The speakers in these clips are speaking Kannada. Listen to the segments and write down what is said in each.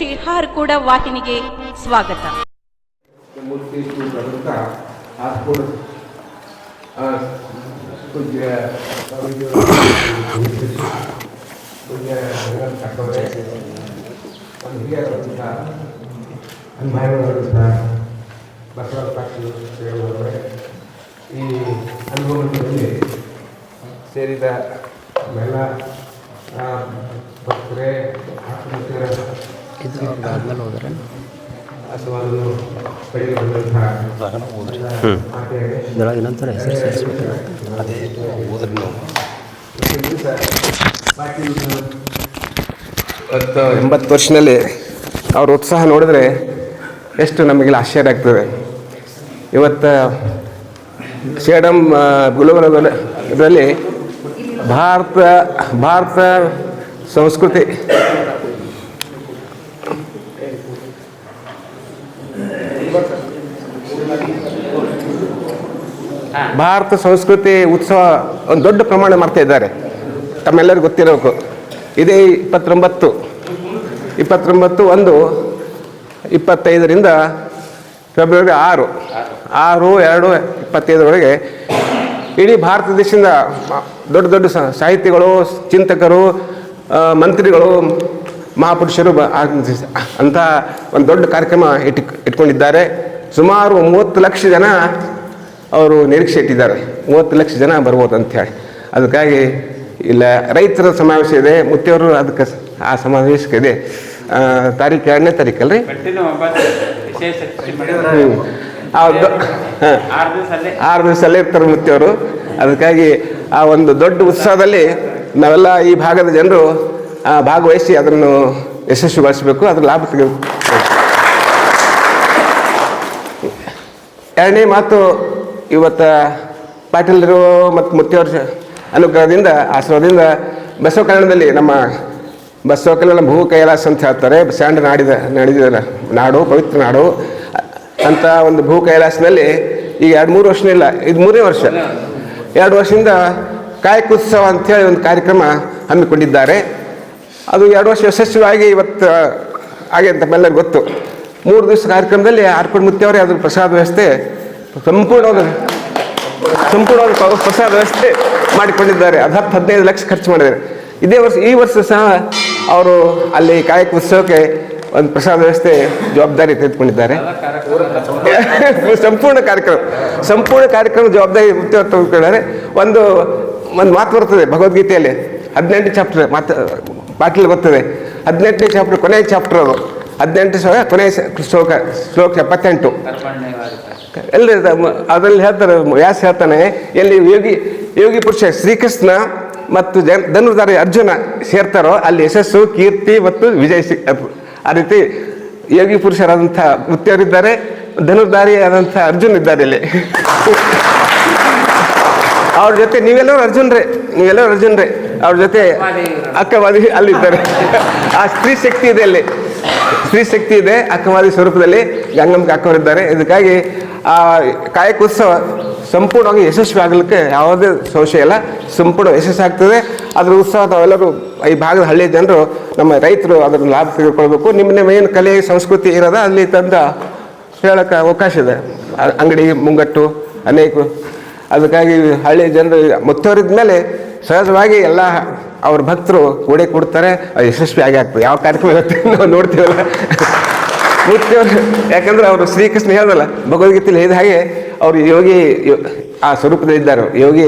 ಶ್ರೀ ಹಾರ್ಕೂಡ ವಾಹಿನಿಗೆ ಸ್ವಾಗತ. ಹಿರಿಯರಾದಂಥ ಅನ್ಭಾಯವಾದಂಥ ಬಸವ ಶ್ರೀಗಳವರೇ ಈ ಅನುಭವದಲ್ಲಿ ಸೇರಿದ ಎಲ್ಲ ಭಕ್ತರೇ ಆತ್ಮೀಯರ ಇದು ಹೋದ್ರೆ ಆಶೀರ್ವಾದವನ್ನು ಪಡೆಯಲು ಬಂದಂತಹ ಮಾತೆಯರೇ, ಇದರೊಳಗೆ ನಂತರ ಹೆಸರು ಸೇರಿಸ್ಬೇಕು ಅದೇ ಪಾಟೀಲ್ ಇವತ್ತು ಎಂಬತ್ತು ವರ್ಷದಲ್ಲಿ ಅವ್ರ ಉತ್ಸಾಹ ನೋಡಿದ್ರೆ ಎಷ್ಟು ನಮಗೆಲ್ಲ ಆಶ್ಚರ್ಯ ಆಗ್ತದೆ. ಇವತ್ತು ಸೇಡಮ್ ಇದರಲ್ಲಿ ಭಾರತ ಭಾರತ ಸಂಸ್ಕೃತಿ ಭಾರತ ಸಂಸ್ಕೃತಿ ಉತ್ಸವ ಒಂದು ದೊಡ್ಡ ಪ್ರಮಾಣ ಮಾಡ್ತಾ ಇದ್ದಾರೆ. ತಮ್ಮೆಲ್ಲರಿಗೂ ಗೊತ್ತಿರಬೇಕು. ಇದೇ ಇಪ್ಪತ್ತೊಂಬತ್ತು. ಇಪ್ಪತ್ತೊಂಬತ್ತು ಒಂದು, ಇಪ್ಪತ್ತೈದರಿಂದ ಫೆಬ್ರವರಿ ಆರು. ಆರು, ಎರಡು ಇಪ್ಪತ್ತೈದರವರೆಗೆ ಇಡೀ ಭಾರತ ದೇಶದಿಂದ ದೊಡ್ಡ ದೊಡ್ಡ ಸಾಹಿತಿಗಳು, ಚಿಂತಕರು ಮಂತ್ರಿಗಳು, ಮಹಾಪುರುಷರು ಅಂತ ಒಂದು ದೊಡ್ಡ ಕಾರ್ಯಕ್ರಮ ಇಟ್ಟು, ಇಟ್ಕೊಂಡಿದ್ದಾರೆ. ಸುಮಾರು ಮೂವತ್ತು ಲಕ್ಷ ಜನ ಅವರು ನಿರೀಕ್ಷೆ ಇಟ್ಟಿದ್ದಾರೆ ಮೂವತ್ತು ಲಕ್ಷ ಜನ ಬರ್ಬೋದು ಅಂತ ಹೇಳಿ. ಅದಕ್ಕಾಗಿ ಇಲ್ಲ ರೈತರ ಸಮಾವೇಶ ಇದೆ ಮುತ್ತೆಯವರು ಅದಕ್ಕೆ ಆ ಸಮಾವೇಶಕ್ಕೆ ಇದೆ. ತಾರೀಕು ಎರಡನೇ ತಾರೀಕು ಹ್ಞೂ ಹೌದು. ಆರು ದಿವಸ ಅಲ್ಲೇ ಇರ್ತಾರೆ ಮುತ್ತೆಯವರು. ಅದಕ್ಕಾಗಿ ಆ ಒಂದು ದೊಡ್ಡ ಉತ್ಸವದಲ್ಲಿ ನಾವೆಲ್ಲ ಈ ಭಾಗದ ಜನರು ಆ, ಭಾಗವಹಿಸಿ ಅದನ್ನು ಯಶಸ್ವಿಗೊಳಿಸಬೇಕು. ಅದ್ರ ಲಾಭ ತೆಗೆ ಎರಡನೇ ಮಾತು ಇವತ್ತು ಪಾಟೀಲರು ಮತ್ತು ಮುತ್ತಿಯವ್ರ ಅನುಗ್ರಹದಿಂದ ಆಶ್ರಮದಿಂದ ಬಸವ ಕಲ್ಯಾಣದಲ್ಲಿ ನಮ್ಮ ಬಸವ ಕಲ್ಯಾಣ ಭೂ ಕೈಲಾಸ ಅಂತ ಹೇಳ್ತಾರೆ. ಸ್ಯಾಂಡ್ ನಾಡಿದ ನಡೆದಿದ ನಾಡು, ಪವಿತ್ರ ನಾಡು. ಅಂತ ಒಂದು ಭೂ ಕೈಲಾಸದಲ್ಲಿ ಈಗ ಎರಡು ಮೂರು ವರ್ಷನಿಲ್ಲ ಇದು ಮೂರನೇ ವರ್ಷ. ಎರಡು ವರ್ಷದಿಂದ ಕಾಯಕೋತ್ಸವ ಅಂತೇಳಿ ಒಂದು ಕಾರ್ಯಕ್ರಮ ಹಮ್ಮಿಕೊಂಡಿದ್ದಾರೆ. ಅದು ಎರಡು ವರ್ಷ ಯಶಸ್ವಿಯಾಗಿ ಇವತ್ತು ಹಾಗೆ ಅಂತ ಎಲ್ಲರಿಗೂ ಗೊತ್ತು. ಮೂರು ದಿವಸ ಕಾರ್ಯಕ್ರಮದಲ್ಲಿ ಆರ್ಕೊಂಡು ಮುತ್ತಿಯವರೇ ಅದ್ರ ಪ್ರಸಾದ ವ್ಯವಸ್ಥೆ ಸಂಪೂರ್ಣವಾದ ಸಂಪೂರ್ಣವಾದ ಹೊಸ ವ್ಯವಸ್ಥೆ ಮಾಡಿಕೊಂಡಿದ್ದಾರೆ. ಅದು ಹತ್ತು ಹದಿನೈದು ಲಕ್ಷ ಖರ್ಚು ಮಾಡಿದ್ದಾರೆ. ಇದೇ ವರ್ಷ, ಈ ವರ್ಷ ಸಹ ಅವರು ಅಲ್ಲಿ ಕಾಯಕ ಉತ್ಸವಕ್ಕೆ ಒಂದು ಪ್ರಸಾದ ವ್ಯವಸ್ಥೆ ಜವಾಬ್ದಾರಿ ತೆಗೆದುಕೊಂಡಿದ್ದಾರೆ. ಸಂಪೂರ್ಣ ಕಾರ್ಯಕ್ರಮ ಸಂಪೂರ್ಣ ಕಾರ್ಯಕ್ರಮ ಜವಾಬ್ದಾರಿ ತೆಗೆದುಕೊಂಡಿದ್ದಾರೆ ಒಂದು ಒಂದು ಮಾತು ಬರ್ತದೆ ಭಗವದ್ಗೀತೆಯಲ್ಲಿ. ಹದಿನೆಂಟು ಚಾಪ್ಟರ್ ಮಾತು ಬಾಟ್ಲಿ ಬರ್ತದೆ. ಹದಿನೆಂಟನೇ ಚಾಪ್ಟರ್ ಕೊನೆಯ ಚಾಪ್ಟರ್ ಅದು. ಹದಿನೆಂಟು ಸಾವಿರ ಕೊನೆಯ ಶ್ಲೋಕ ಶ್ಲೋಕ ಎಪ್ಪತ್ತೆಂಟು. ಎಲ್ಲಿ ಅದರಲ್ಲಿ ಹೇಳ್ತಾರೆ, ವ್ಯಾಸ ಹೇಳ್ತಾನೆ, ಎಲ್ಲಿ ಯೋಗಿ ಯೋಗಿ ಪುರುಷ ಶ್ರೀಕೃಷ್ಣ ಮತ್ತು ಜನ್ ಧನುರ್ಧಾರಿ ಅರ್ಜುನ ಸೇರ್ತಾರೋ, ಅಲ್ಲಿ ಯಶಸ್ಸು, ಕೀರ್ತಿ ಮತ್ತು ವಿಜಯ ಸಿ ಆ ರೀತಿ ಯೋಗಿ ಪುರುಷರಾದಂಥ ಮುತ್ತಿಯವರಿದ್ದಾರೆ ಧನುರ್ಧಾರಿ ಆದಂಥ ಅರ್ಜುನ್ ಇದ್ದಾರೆ ಇಲ್ಲಿ. ಅವ್ರ ಜೊತೆ ನೀವೆಲ್ಲರೂ ಅರ್ಜುನ್ರೇ ನೀವೆಲ್ಲರೂ ಅರ್ಜುನ್ರೇ, ಅವ್ರ ಜೊತೆ ಅಕ್ಕವಾದಿ ಅಲ್ಲಿದ್ದಾರೆ. ಆ ಸ್ತ್ರೀ ಶಕ್ತಿ ಇದೆ ಅಲ್ಲಿ. ಸ್ತ್ರೀ ಶಕ್ತಿ ಇದೆ ಅಕ್ಕವಾದಿ ಸ್ವರೂಪದಲ್ಲಿ ಗಂಗಮ್ಮ ಹಾಕೋರಿದ್ದಾರೆ ಇದಕ್ಕಾಗಿ ಆ ಕಾಯಕೋತ್ಸವ ಸಂಪೂರ್ಣವಾಗಿ ಯಶಸ್ವಿ ಆಗಲಿಕ್ಕೆ ಯಾವುದೇ ಸಂಶಯ ಇಲ್ಲ. ಸಂಪೂರ್ಣ ಯಶಸ್ಸು ಆಗ್ತದೆ. ಅದ್ರ ಉತ್ಸವ ತಾವೆಲ್ಲರೂ ಈ ಭಾಗದ ಹಳ್ಳಿಯ ಜನರು, ನಮ್ಮ ರೈತರು ಅದರ ಲಾಭ ತೆಗೆದುಕೊಳ್ಬೇಕು. ನಿಮ್ಮ ನಿಮ್ಮ ಏನು ಕಲೆ, ಸಂಸ್ಕೃತಿ ಇರೋದ ಅಲ್ಲಿ ತಂದ ಹೇಳಕ್ಕೆ ಅವಕಾಶ ಇದೆ. ಅಂಗಡಿ, ಮುಂಗಟ್ಟು ಅನೇಕ. ಅದಕ್ಕಾಗಿ ಹಳ್ಳಿ ಜನರು ಮುತ್ತವರಿದ ಮೇಲೆ ಸಹಜವಾಗಿ ಎಲ್ಲ ಅವ್ರ ಭಕ್ತರು ಕೂಡೆ ಕೊಡ್ತಾರೆ ಅದು ಯಶಸ್ವಿ ಆಗಿ ಆಗ್ತದೆ. ಯಾವ ಕಾರ್ಯಕ್ರಮ ಇರುತ್ತೆ ನಾವು ನೋಡ್ತೀವಲ್ಲ? ಮುತ್ತಿಯವರು ಯಾಕಂದ್ರೆ ಅವರು ಶ್ರೀಕೃಷ್ಣ ಹೇಳ್ದಲ್ಲ ಭಗವದ್ಗೀತೆಯಲ್ಲಿ ಹೇಳಿದ ಹಾಗೆ ಅವರು ಯೋಗಿ ಆ ಸ್ವರೂಪದಲ್ಲಿದ್ದಾರೆ ಯೋಗಿ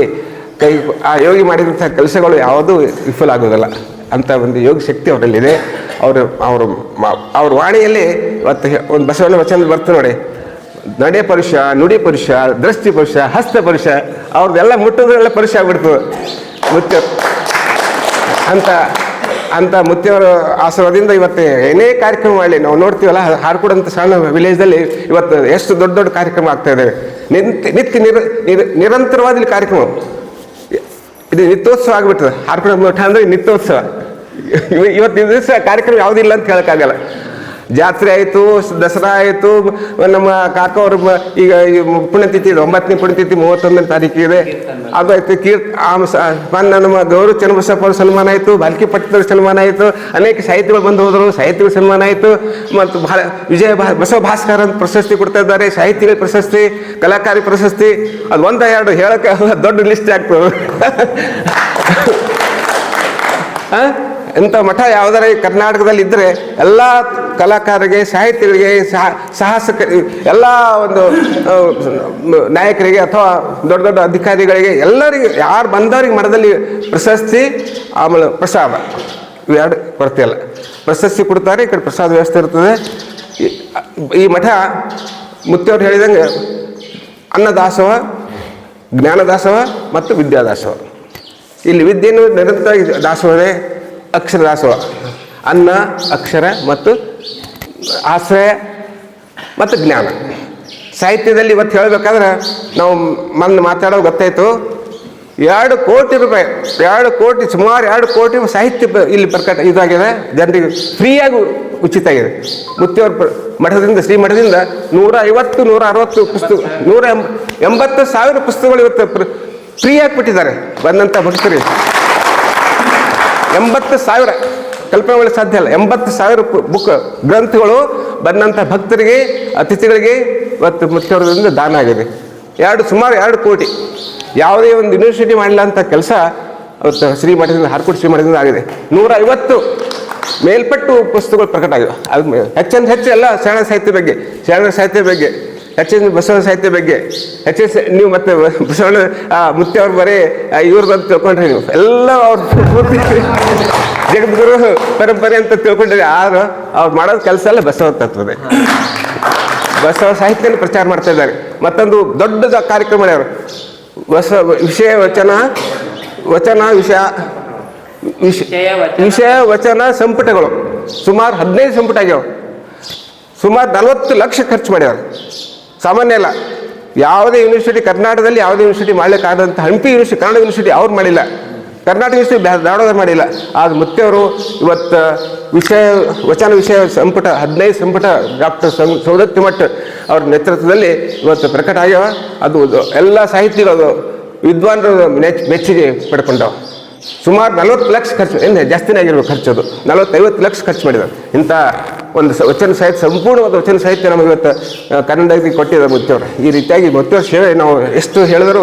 ಕೈ, ಆ ಯೋಗಿ ಮಾಡಿದಂಥ ಕೆಲಸಗಳು ಯಾವುದೂ ವಿಫಲ ಆಗೋದಿಲ್ಲ. ಅಂತ ಒಂದು ಯೋಗ ಶಕ್ತಿ ಅವರಲ್ಲಿದೆ. ಅವರು ಅವರು ಅವ್ರ ವಾಣಿಯಲ್ಲಿ ಇವತ್ತು ಒಂದು ಬಸವಣ್ಣ ವಚನ ಬರ್ತದೆ ನೋಡಿ. ನಡೆ ಪರುಷ, ನುಡಿ ಪರುಷ, ದೃಷ್ಟಿ ಪರುಷ, ಹಸ್ತ ಪರುಷ, ಅವ್ರದ್ದೆಲ್ಲ ಮುಟ್ಟೋದ್ರೆಲ್ಲ ಪರುಷ ಆಗ್ಬಿಡ್ತದೆ. ಮುತ್ಯ ಅಂತ ಅಂತ ಮುತ್ತಿಯವರ ಆಶೀರ್ವಾದದಿಂದ ಇವತ್ತು ಏನೇ ಕಾರ್ಯಕ್ರಮ ಮಾಡಲಿ ನಾವು ನೋಡ್ತೀವಲ್ಲ ಹಾರ್ಕೂಡ್ ಅಂತ ಸಣ್ಣ ವಿಲೇಜ್ದಲ್ಲಿ ಇವತ್ತು ಎಷ್ಟು ದೊಡ್ಡ ದೊಡ್ಡ ಕಾರ್ಯಕ್ರಮ ಆಗ್ತಾ ಇದ್ದಾವೆ ನಿಂತ, ನಿತ್ಯ ನಿರ, ನಿರ- ನಿರಂತರವಾದ ಕಾರ್ಯಕ್ರಮ. ಇದು ನಿತ್ಯೋತ್ಸವ ಆಗಿಬಿಟ್ಟದೆ. ಹಾರ್ಕೂಡ್ ಮಠ ಅಂದರೆ ನಿತ್ಯೋತ್ಸವ. ಇವ- ಇವತ್ತು ದಿವಸ ಕಾರ್ಯಕ್ರಮ ಯಾವುದಿಲ್ಲ ಅಂತ ಹೇಳೋಕ್ಕಾಗಲ್ಲ. ಜಾತ್ರೆ ಆಯಿತು, ದಸರಾ ಆಯಿತು, ನಮ್ಮ ಕಾಕ ಅವ್ರ ಈಗ ಪುಣ್ಯತಿಥಿ ಇದೆ, ಒಂಬತ್ತನೇ ಪುಣ್ಯತಿಥಿ, ಮೂವತ್ತೊಂದನೇ ತಾರೀಕಿದೆ ಅದು ಆಯ್ತು, ಕೀರ್ತ್ ಸ- ನಮ್ಮ ಗೌರವ ಚನ್ನಬಸಪ್ಪ ಅವ್ರ ಸನ್ಮಾನ ಆಯಿತು, ಬಾಲ್ಕಿ ಪಟ್ಟದವ್ರ ಸನ್ಮಾನ ಆಯಿತು, ಅನೇಕ ಸಾಹಿತಿಗಳು ಬಂದು ಹೋದರು, ಸಾಹಿತಿಗಳ ಸನ್ಮಾನ ಆಯಿತು, ಮತ್ತು ಬಹಳ ವಿಜಯ ಭಾ, ಬಸವ ಭಾಸ್ಕರ್ ಅಂತ ಪ್ರಶಸ್ತಿ ಕೊಡ್ತಾ ಇದ್ದಾರೆ, ಸಾಹಿತಿಗಳ ಪ್ರಶಸ್ತಿ, ಕಲಾಕಾರಿ ಪ್ರಶಸ್ತಿ, ಅದು ಒಂದ ಎರಡು ಹೇಳಕ್ಕೆ ದೊಡ್ಡ ಲಿಸ್ಟ್ ಆಗ್ತದೆ. ಹಾಂ? ಇಂಥ ಮಠ ಯಾವುದಾರ ಕರ್ನಾಟಕದಲ್ಲಿ ಇದ್ದರೆ ಎಲ್ಲ ಕಲಾಕಾರರಿಗೆ, ಸಾಹಿತಿಗಳಿಗೆ, ಸಹ- ಎಲ್ಲ ಒಂದು ನಾಯಕರಿಗೆ ಅಥವಾ ದೊಡ್ಡ ದೊಡ್ಡ ಅಧಿಕಾರಿಗಳಿಗೆ, ಎಲ್ಲರಿಗೆ, ಯಾರು ಬಂದವರಿಗೆ ಮಠದಲ್ಲಿ ಪ್ರಶಸ್ತಿ, ಆಮೇಲೆ ಪ್ರಸಾದ. ಇವೆರಡು ಕೊರತೆಯಲ್ಲ ಪ್ರಶಸ್ತಿ ಕೊಡ್ತಾರೆ, ಈ ಕಡೆ ಪ್ರಸಾದ ವ್ಯವಸ್ಥೆ ಇರ್ತದೆ. ಈ- ಮಠ ಮುತ್ತವ್ರು ಹೇಳಿದಂಗೆ, ಅನ್ನದಾಸವ, ಜ್ಞಾನದಾಸವ ಮತ್ತು ವಿದ್ಯಾದಾಸವ. ಇಲ್ಲಿ ವಿದ್ಯೆಯನ್ನು ನಿರಂತರವಾಗಿ ದಾಸೋಹವೇ ಅಕ್ಷರ ದಾಸೋಹ ಅನ್ನ, ಅಕ್ಷರ ಮತ್ತು ಆಶ್ರಯ ಮತ್ತು ಜ್ಞಾನ. ಸಾಹಿತ್ಯದಲ್ಲಿ ಇವತ್ತು ಹೇಳಬೇಕಾದ್ರೆ ನಾವು ಮೊನ್ನೆ ಮಾತಾಡೋ ಗೊತ್ತಾಯಿತು. ಎರಡು ಕೋಟಿ ರೂಪಾಯಿ, ಎರಡು ಕೋಟಿ, ಸುಮಾರು ಎರಡು ಕೋಟಿ ಸಾಹಿತ್ಯ ಇಲ್ಲಿ ಪ್ರಕಟ ಇದಾಗಿದೆ. ಜನರಿಗೆ ಫ್ರೀಯಾಗಿ ಉಚಿತ ಆಗಿದೆ. ಮುತ್ತಿಯವ್ರ ಮಠದಿಂದ ಶ್ರೀ ಮಠದಿಂದ ನೂರ ಐವತ್ತು ನೂರ ಅರವತ್ತು ಪುಸ್ತಕ ನೂರ ಎಂಬ ಎಂಬತ್ತು ಸಾವಿರ ಪುಸ್ತಕಗಳು ಇವತ್ತು ಫ್ರೀಯಾಗಿ ಬಿಟ್ಟಿದ್ದಾರೆ. ಬಂದಂಥ ಭಕ್ತರಿಗೆ. ಎಂಬತ್ತು ಸಾವಿರ. ಕಲ್ಪನೆ ಮಾಡಲು ಸಾಧ್ಯ ಅಲ್ಲ ಎಂಬತ್ತು ಸಾವಿರ ಬುಕ್ ಗ್ರಂಥಗಳು ಬಂದಂಥ ಭಕ್ತರಿಗೆ, ಅತಿಥಿಗಳಿಗೆ ಇವತ್ತು ಮುಖ್ಯವರ್ಗದಿಂದ ದಾನ ಆಗಿದೆ. ಎರಡು ಸುಮಾರು ಎರಡು ಕೋಟಿ. ಯಾವುದೇ ಒಂದು ಯೂನಿವರ್ಸಿಟಿ ಮಾಡಿಲ್ಲ ಅಂತ ಕೆಲಸ ಅವತ್ತು ಶ್ರೀಮಠದಿಂದ ಹಾರ್ಕೋಟ್ ಶ್ರೀಮಠದಿಂದ ಆಗಿದೆ. ನೂರ ಐವತ್ತು ಮೇಲ್ಪಟ್ಟು ಪುಸ್ತಕಗಳು ಪ್ರಕಟ ಆಗಿವೆ ಅದು ಹೆಚ್ಚಂದ ಹೆಚ್ಚು ಎಲ್ಲ ಶರಣ ಸಾಹಿತ್ಯ ಬಗ್ಗೆ, ಶರಣ ಸಾಹಿತ್ಯ ಬಗ್ಗೆ. ಹೆಚ್ಚಿನ ಬಸವ ಸಾಹಿತ್ಯ ಬಗ್ಗೆ. ಸ- ನೀವು ಮತ್ತೆ ಬಸವಣ್ಣ ಆ, ಮುತ್ಯ ಅವ್ರು ಬರೀ ಇವ್ರದ್ದು ಅಂತ ತಿಳ್ಕೊಂಡ್ರಿ ನೀವು. ಎಲ್ಲ ಅವ್ರ ಜಗದ್ಗುರು ಪರಂಪರೆ ಅಂತ ತಿಳ್ಕೊಂಡ್ರಿ. ಆದ್ರೆ ಅವ್ರು ಮಾಡೋದು ಕೆಲಸ ಎಲ್ಲ ಬಸವ ತತ್ವದೆ ಬಸವ ಸಾಹಿತ್ಯನ ಪ್ರಚಾರ ಮಾಡ್ತಾ ಇದ್ದಾರೆ. ಮತ್ತೊಂದು ದೊಡ್ಡ ಕಾರ್ಯಕ್ರಮ ಮಾಡ್ಯಾರ ಬಸವ ವಿಷಯ ವಚನ ವಚನ ವಿಷಯ. ವಿಷಯ ವಚನ ಸಂಪುಟಗಳು. ಸುಮಾರು ಹದಿನೈದು ಸಂಪುಟ ಆಗ್ಯಾವ. ಸುಮಾರು ನಲವತ್ತು ಲಕ್ಷ ಖರ್ಚು ಮಾಡ್ಯಾರ ಸಾಮಾನ್ಯ ಅಲ್ಲ. ಯಾವುದೇ ಯೂನಿವರ್ಸಿಟಿ ಕರ್ನಾಟಕದಲ್ಲಿ ಯಾವುದೇ ಯೂನಿವರ್ಸಿಟಿ ಮಾಡಲಿಕ್ಕಾದಂಥ ಹಂಪಿ ಯೂನಿವರ್ಸಿಟಿ ಕನ್ನಡ ಯೂನಿವರ್ಸಿಟಿ ಅವ್ರು ಮಾಡಿಲ್ಲ. ಕರ್ನಾಟಕ ಯೂನಿವರ್ಸಿಟಿ ಧಾರವಾಡ ಮಾಡಿಲ್ಲ. ಆದ್ರೆ ಮುತ್ತೆಯವರು ಇವತ್ತು ವಿಷಯ, ವಚನ ವಿಷಯ ಸಂಪುಟ, ಹದಿನೈದು ಸಂಪುಟ ಡಾಕ್ಟರ್ ಸೌದತ್ತಿ ಮಠ್ ಅವ್ರ ನೇತೃತ್ವದಲ್ಲಿ ಇವತ್ತು ಪ್ರಕಟ ಆಗ್ಯಾವ. ಅದು ಅದು ಎಲ್ಲ ಸಾಹಿತಿಗಳು ವಿದ್ವಾನ್ರು ನೆಚ್ ಮೆಚ್ಚುಗೆ ಪಡ್ಕೊಂಡವು. ಸುಮಾರು ನಲವತ್ತು ಲಕ್ಷ ಖರ್ಚು, ಏನು ಜಾಸ್ತಿನೇ ಆಗಿರ್ಬೇಕು ಖರ್ಚು ಅದು. ನಲವತ್ತೈವತ್ತು ಲಕ್ಷ ಖರ್ಚು ಮಾಡಿದ್ದಾರೆ ಇಂಥ ಒಂದು ವಚನ ಸಾಹಿತ್ಯ, ಸಂಪೂರ್ಣವಾದ ವಚನ ಸಾಹಿತ್ಯ ನಮಗೆ ಇವತ್ತು ಕನ್ನಡದಲ್ಲಿ ಕೊಟ್ಟಿದ್ದಾರೆ ಮುತ್ತೇವ್ರು. ಈ ರೀತಿಯಾಗಿ ಮುತ್ತವ್ರ ಸೇವೆ ನಾವು ಎಷ್ಟು ಹೇಳಿದರೂ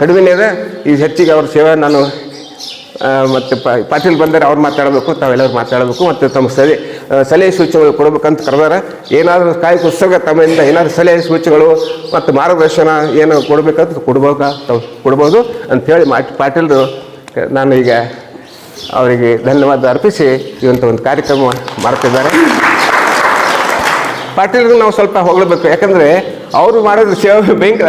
ಕಡಿಮೆನೇ ಇದೆ. ಈ ಹೆಚ್ಚಿಗೆ ಅವ್ರ ಸೇವೆ ನಾನು ಮತ್ತು ಪಾಟೀಲ್ ಬಂದರೆ ಅವ್ರು ಮಾತಾಡಬೇಕು, ತಾವೆಲ್ಲರೂ ಮಾತಾಡಬೇಕು ಮತ್ತು ತಮ್ಮ ಸಲಹೆ ಸಲಹೆ ಸೂಚನೆಗಳು ಕೊಡಬೇಕಂತ ಕರೆದಾರೆ. ಏನಾದರೂ ಕಾಯಿ ಪುಸ್ತಕ ತಮ್ಮಿಂದ ಏನಾದರೂ ಸಲಹೆ ಸೂಚನೆಗಳು ಮತ್ತು ಮಾರ್ಗದರ್ಶನ ಏನು ಕೊಡಬೇಕಂತ ಕೊಡ್ಬೇಕಾ ತಾವು ಕೊಡ್ಬೋದು ಅಂಥೇಳಿ ಮಾ ಪಾಟೀಲ್ರು, ನಾನು ಈಗ ಅವರಿಗೆ ಧನ್ಯವಾದ ಅರ್ಪಿಸಿ ಇವಂಥ ಒಂದು ಕಾರ್ಯಕ್ರಮ ಮಾಡ್ತಿದ್ದಾರೆ. ಪಾಟೀಲ್ರಿಗೆ ನಾವು ಸ್ವಲ್ಪ ಹೊಗಳಬೇಕು. ಯಾಕಂದರೆ ಅವರು ಮಾಡೋದು ಸೇವೆ ಭಯಂಕರ.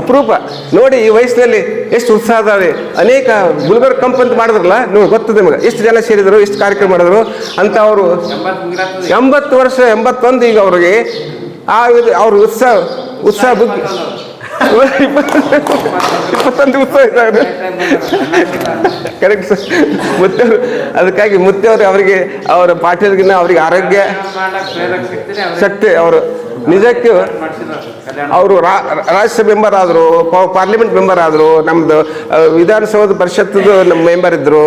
ಅಪರೂಪ. ನೋಡಿ, ಈ ವಯಸ್ಸಿನಲ್ಲಿ ಎಷ್ಟು ಉತ್ಸಾಹ ಅದಾವೆ. ಅನೇಕ ಗುಲ್ಬರ್ಗ ಕಂಪ್ ಮಾಡಿದ್ರಲ್ಲ, ನೋಡಿ, ಗೊತ್ತದೆ ನಿಮಗೆ. ಎಷ್ಟು ಜನ ಸೇರಿದರು, ಎಷ್ಟು ಕಾರ್ಯಕ್ರಮ ಮಾಡಿದ್ರು ಅಂತ ಅವರು ಎಂಬತ್ತು ವರ್ಷ, ಎಂಬತ್ತೊಂದು ಈಗ ಅವ್ರಿಗೆ ಆ ಅವ್ರ ಉತ್ಸಾಹ ಉತ್ಸಾಹ ಬುದ್ಧಿ ಇಪ್ಪತ್ತೊಂದು ಉತ್ಸಾಹ ಇದ್ದಾರೆ ಕರೆಕ್ಟ್ ಸರ್ ಮುತ್ತೆಯವರು ಅದಕ್ಕಾಗಿ ಮುತ್ತೆಯವರು ಅವರಿಗೆ ಅವರ ಪಾಟೀಲ್ಗಿನ್ನ ಅವರಿಗೆ ಆರೋಗ್ಯ ಶಕ್ತಿ ಅವರು ನಿಜಕ್ಕೂ ಅವರು ರಾಜ್ಯಸಭೆ ಮೆಂಬರ್ ಆದರು ಪಾರ್ಲಿಮೆಂಟ್ ಮೆಂಬರ್ ಆದರು ನಮ್ಮದು ವಿಧಾನಸೌಧ ಪರಿಷತ್ತು ನಮ್ಮ ಮೆಂಬರ್ ಇದ್ದರು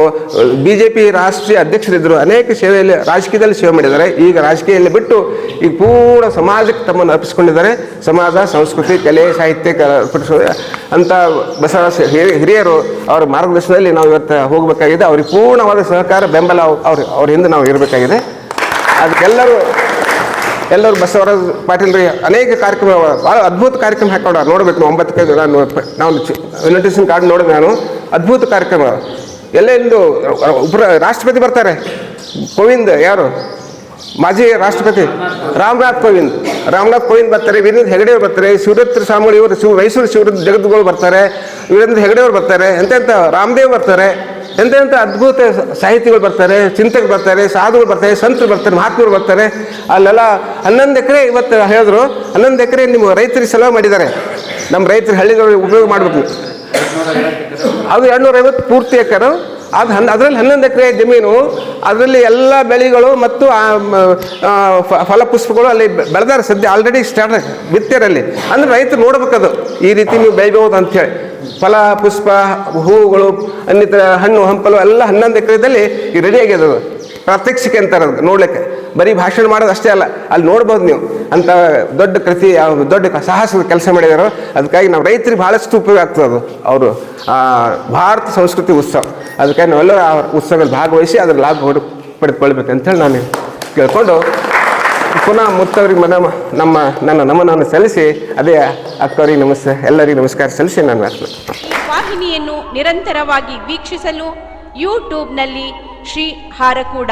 ಬಿ ಜೆ ಪಿ ರಾಷ್ಟ್ರೀಯ ಅಧ್ಯಕ್ಷರಿದ್ದರು ಅನೇಕ ಸೇವೆಯಲ್ಲಿ ರಾಜಕೀಯದಲ್ಲಿ ಸೇವೆ ಮಾಡಿದ್ದಾರೆ. ಈಗ ರಾಜಕೀಯದಲ್ಲಿ ಬಿಟ್ಟು ಈಗ ಪೂರ್ಣ ಸಮಾಜಕ್ಕೆ ತಮ್ಮನ್ನು ಅರ್ಪಿಸ್ಕೊಂಡಿದ್ದಾರೆ. ಸಮಾಜ ಸಂಸ್ಕೃತಿ ಕಲೆ ಸಾಹಿತ್ಯ ಅಂತ ಬಸವ ಹಿರಿಯರು ಅವರ ಮಾರ್ಗದರ್ಶನದಲ್ಲಿ ನಾವು ಇವತ್ತು ಹೋಗಬೇಕಾಗಿದೆ. ಅವ್ರಿಗೆ ಪೂರ್ಣವಾದ ಸಹಕಾರ ಬೆಂಬಲ ಅವ್ರ ಅವ್ರ ಹಿಂದೆ ನಾವು ಇರಬೇಕಾಗಿದೆ. ಅದಕ್ಕೆಲ್ಲರೂ ಎಲ್ಲರೂ ಬಸವರಾಜ್ ಪಾಟೀಲ್ ರೀ ಅನೇಕ ಕಾರ್ಯಕ್ರಮ ಭಾಳ ಅದ್ಭುತ ಕಾರ್ಯಕ್ರಮ ಹಾಕೊಂಡ ನೋಡ್ಬೇಕು ನಾವು ಒಂಬತ್ತಕ್ಕೆ ನಾನು ನಾವು ಇನ್ವಿಟೇಷನ್ ಕಾರ್ಡ್ ನೋಡಿದೆ ನಾನು. ಅದ್ಭುತ ಕಾರ್ಯಕ್ರಮ. ಎಲ್ಲ ಇಂದು ಉಪ ರಾಷ್ಟ್ರಪತಿ ಬರ್ತಾರೆ. ಕೋವಿಂದ್ ಯಾರು? ಮಾಜಿ ರಾಷ್ಟ್ರಪತಿ ರಾಮನಾಥ್ ಕೋವಿಂದ್. ರಾಮನಾಥ್ ಕೋವಿಂದ್ ಬರ್ತಾರೆ ವೀರೇಂದ್ರ ಹೆಗಡೆ ಅವ್ರು ಬರ್ತಾರೆ, ಶಿವರತ್ರ ಸ್ವಾಮಿಗಳು ಇವರು ಶಿವ, ಮೈಸೂರು ಶಿವ ಜಗದ್ಗುರು ಬರ್ತಾರೆ, ವೀರೇಂದ್ರ ಹೆಗಡೆ ಅವರು ಬರ್ತಾರೆ ಎಂತೆಂಥ ರಾಮದೇವ್ ಬರ್ತಾರೆ ಎಂತೆಂಥ ಅದ್ಭುತ ಸಾಹಿತಿಗಳು ಬರ್ತಾರೆ, ಚಿಂತಕರು ಬರ್ತಾರೆ, ಸಾಧುಗಳು ಬರ್ತಾರೆ, ಸಂತರು ಬರ್ತಾರೆ, ಮಹಾತ್ಮರು ಬರ್ತಾರೆ, ಅಲ್ಲೆಲ್ಲ ಹನ್ನೊಂದು ಎಕರೆ ಇವತ್ತು ಹೇಳಿದ್ರು, ಹನ್ನೊಂದು ಎಕರೆ ನಿಮ್ಮ ರೈತರಿಗೆ ಸಲಹೆ ಮಾಡಿದ್ದಾರೆ. ನಮ್ಮ ರೈತರು ಹಳ್ಳಿಗಳಿಗೆ ಉಪಯೋಗ ಮಾಡಬೇಕು. ಅದು ಎರಡುನೂರ ಐವತ್ತು ಪೂರ್ತಿ ಎಕರೆ. ಅದು ಹನ್, ಅದರಲ್ಲಿ ಹನ್ನೊಂದು ಎಕರೆ ಜಮೀನು, ಅದರಲ್ಲಿ ಎಲ್ಲ ಬೆಳೆಗಳು ಮತ್ತು ಫಲಪುಷ್ಪಗಳು ಅಲ್ಲಿ ಬೆಳೆದಾರೆ ಸದ್ಯ ಆಲ್ರೆಡಿ ಸ್ಟಾರ್ಟ್ ಬಿತ್ತಿರಲ್ಲಿ. ಅಂದ್ರೆ ರೈತರು ನೋಡ್ಬೇಕದು, ಈ ರೀತಿ ನೀವು ಬೆಳಿಬಹುದು ಅಂಥೇಳಿ ಫಲ ಪುಷ್ಪ ಹೂವುಗಳು, ಅನ್ನಿತರ ಹಣ್ಣು, ಹಂಪಲು, ಎಲ್ಲ ಹನ್ನೊಂದು ಎಕರೆದಲ್ಲಿ ರೆಡಿ ಆಗಿದೆ ಅದು. ಪ್ರಾತ್ಯಕ್ಷಿಕೆ ಅಂತಾರೆ ನೋಡ್ಲಿಕ್ಕೆ. ಬರೀ ಭಾಷಣ ಮಾಡೋದು ಅಷ್ಟೇ ಅಲ್ಲ, ಅಲ್ಲಿ ನೋಡ್ಬೋದು ನೀವು. ಅಂತ ದೊಡ್ಡ ಕೃತಿ ದೊಡ್ಡ ಸಾಹಸದ ಕೆಲಸ ಮಾಡಿದಾರೋ. ಅದಕ್ಕಾಗಿ ನಾವು ರೈತರಿಗೆ ಭಾಳಷ್ಟು ಉಪಯೋಗ ಆಗ್ತದೆ ಅದು. ಅವರು ಭಾರತ ಸಂಸ್ಕೃತಿ ಉತ್ಸವ. ಅದಕ್ಕಾಗಿ ನಾವೆಲ್ಲರೂ ಆ ಉತ್ಸವದಲ್ಲಿ ಭಾಗವಹಿಸಿ ಅದರ ಲಾಭ ಹೊಡ್ ಪಡೆದುಕೊಳ್ಬೇಕಂತೇಳಿ ನಾನು ಕೇಳ್ಕೊಂಡು ಪುನಃ ಮುತ್ತವರಿಗೆ ನಮ್ಮ ನಮ್ಮ, ನನ್ನ ನಮನವನ್ನು ಸಲ್ಲಿಸಿ ಅದೇ ಅಕ್ಕವರಿಗೆ ನಮಸ್ತೆ, ಎಲ್ಲರಿಗೂ ನಮಸ್ಕಾರ ಸಲ್ಲಿಸಿ ನಾನು ವಾಹಿನಿಯನ್ನು ನಿರಂತರವಾಗಿ ವೀಕ್ಷಿಸಲು ಯೂಟ್ಯೂಬ್ನಲ್ಲಿ Shri Harakuda.